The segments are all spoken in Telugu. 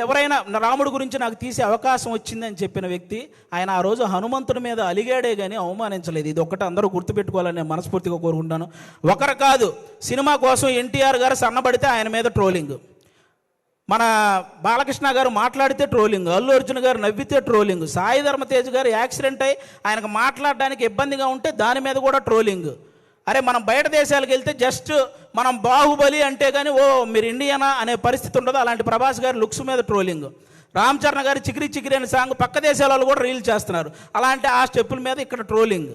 ఎవరైనా రాముడి గురించి నాకు తీసే అవకాశం వచ్చిందని చెప్పిన వ్యక్తి ఆయన ఆ రోజు హనుమంతుడి మీద అలిగాడే కానీ అవమానించలేదు. ఇది ఒక్కటి అందరూ గుర్తుపెట్టుకోవాలని నేను మనస్ఫూర్తిగా కోరుకుంటాను ఒకరు కాదు సినిమా కోసం ఎన్టీఆర్ గారు సన్నబడితే ఆయన మీద ట్రోలింగ్. మన బాలకృష్ణ గారు మాట్లాడితే ట్రోలింగ్ అల్లు అర్జున్ గారు నవ్వితే ట్రోలింగ్ సాయి ధర్మతేజ్ గారు యాక్సిడెంట్ అయి ఆయనకు మాట్లాడడానికి ఇబ్బందిగా ఉంటే దాని మీద కూడా ట్రోలింగ్. అరే మనం బయట దేశాలకు వెళ్తే జస్ట్ మనం బాహుబలి అంటే కానీ ఓ మీరు ఇండియనా అనే పరిస్థితి ఉండదు. అలాంటి ప్రభాస్ గారి లుక్స్ మీద ట్రోలింగ్. రామ్ చరణ్ గారు చికిరి చికిరి అనే సాంగ్ పక్క దేశాల వాళ్ళు కూడా రీల్ చేస్తున్నారు. అలాంటి ఆ స్టెప్పుల మీద ఇక్కడ ట్రోలింగ్.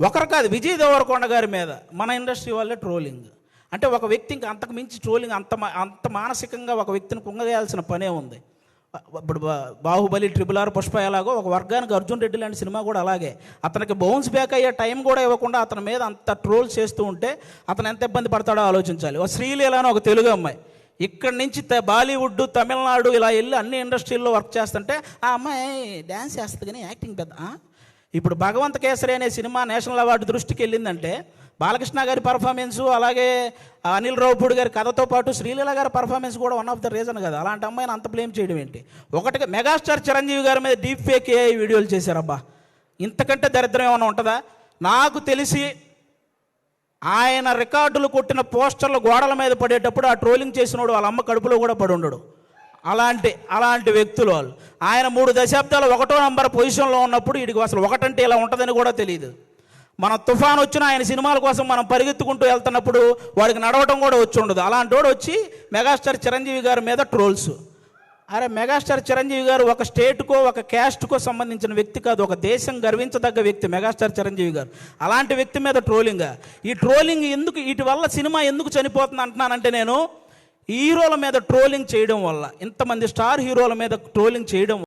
ఒకరు కాదు విజయ్ దేవరకొండ గారి మీద మన ఇండస్ట్రీ వాళ్ళే ట్రోలింగ్. అంటే ఒక వ్యక్తి ఇంకా అంతకు మించి ట్రోలింగ్ అంత అంత మానసికంగా ఒక వ్యక్తిని కుంగవేయాల్సిన పనే ఉంది. ఇప్పుడు బా- బాహుబలి ట్రిపుల్ ఆర్ పుష్ప ఎలాగో ఒక వర్గానికి అర్జున్ రెడ్డి లాంటి సినిమా కూడా అలాగే. అతనికి బౌన్స్ బ్యాక్ అయ్యే టైం కూడా ఇవ్వకుండా అతని మీద అంత ట్రోల్ చేస్తూ ఉంటే అతను ఎంత ఇబ్బంది పడతాడో ఆలోచించాలి. ఒక శ్రీలీల అని ఒక తెలుగు అమ్మాయి. ఇక్కడి నుంచి త- బాలీవుడ్ తమిళనాడు ఇలా వెళ్ళి అన్ని ఇండస్ట్రీల్లో వర్క్ చేస్తుంటే ఆ అమ్మాయి డ్యాన్స్ చేస్తుంది కానీ యాక్టింగ్ పెద్ద ఇప్పుడు భగవంత కేసరి అనే సినిమా నేషనల్ అవార్డు దృష్టికి వెళ్ళిందంటే బాలకృష్ణ గారి పర్ఫార్మెన్సు అలాగే అనిల్ రావుపూడి గారి కథతో పాటు శ్రీలీల గారి పర్ఫార్మెన్స్ కూడా వన్ ఆఫ్ ద రీజన్ కదా. అలాంటి అమ్మాయిని అంత బ్లేమ్ చేయడం ఏంటి? ఒకటిగా మెగాస్టార్ చిరంజీవి గారి మీద డీప్ ఫేక్ ఏఐ వీడియోలు చేశారబ్బా. ఇంతకంటే దరిద్రం ఏమైనా ఉంటుందా? నాకు తెలిసి ఆయన రికార్డులు కొట్టిన పోస్టర్లు గోడల మీద పడేటప్పుడు ఆ ట్రోలింగ్ చేసినోడు వాళ్ళ అమ్మ కడుపులో కూడా పడి ఉండడు. అలాంటి అలాంటి వ్యక్తులు వాళ్ళు. ఆయన మూడు దశాబ్దాలు ఒకటో నంబర్ పొజిషన్లో ఉన్నప్పుడు వీడికి అసలు ఒకటంటే ఇలా ఉంటుందని కూడా తెలియదు మన తుఫాన్ వచ్చిన ఆయన సినిమాల కోసం మనం పరిగెత్తుకుంటూ వెళ్తున్నప్పుడు వాడికి నడవటం కూడా వచ్చి ఉండదు. అలాంటి వాడు వచ్చి మెగాస్టార్ చిరంజీవి గారి మీద ట్రోల్స్. అరే మెగాస్టార్ చిరంజీవి గారు ఒక స్టేట్కో ఒక క్యాస్ట్కో సంబంధించిన వ్యక్తి కాదు. ఒక దేశం గర్వించదగ్గ వ్యక్తి మెగాస్టార్ చిరంజీవి గారు. అలాంటి వ్యక్తి మీద ట్రోలింగ్. ఈ ట్రోలింగ్ ఎందుకు వీటి వల్ల సినిమా ఎందుకు చనిపోతుంది అంటున్నానంటే నేను హీరోల మీద ట్రోలింగ్ చేయడం వల్ల ఇంతమంది స్టార్ హీరోల మీద ట్రోలింగ్ చేయడం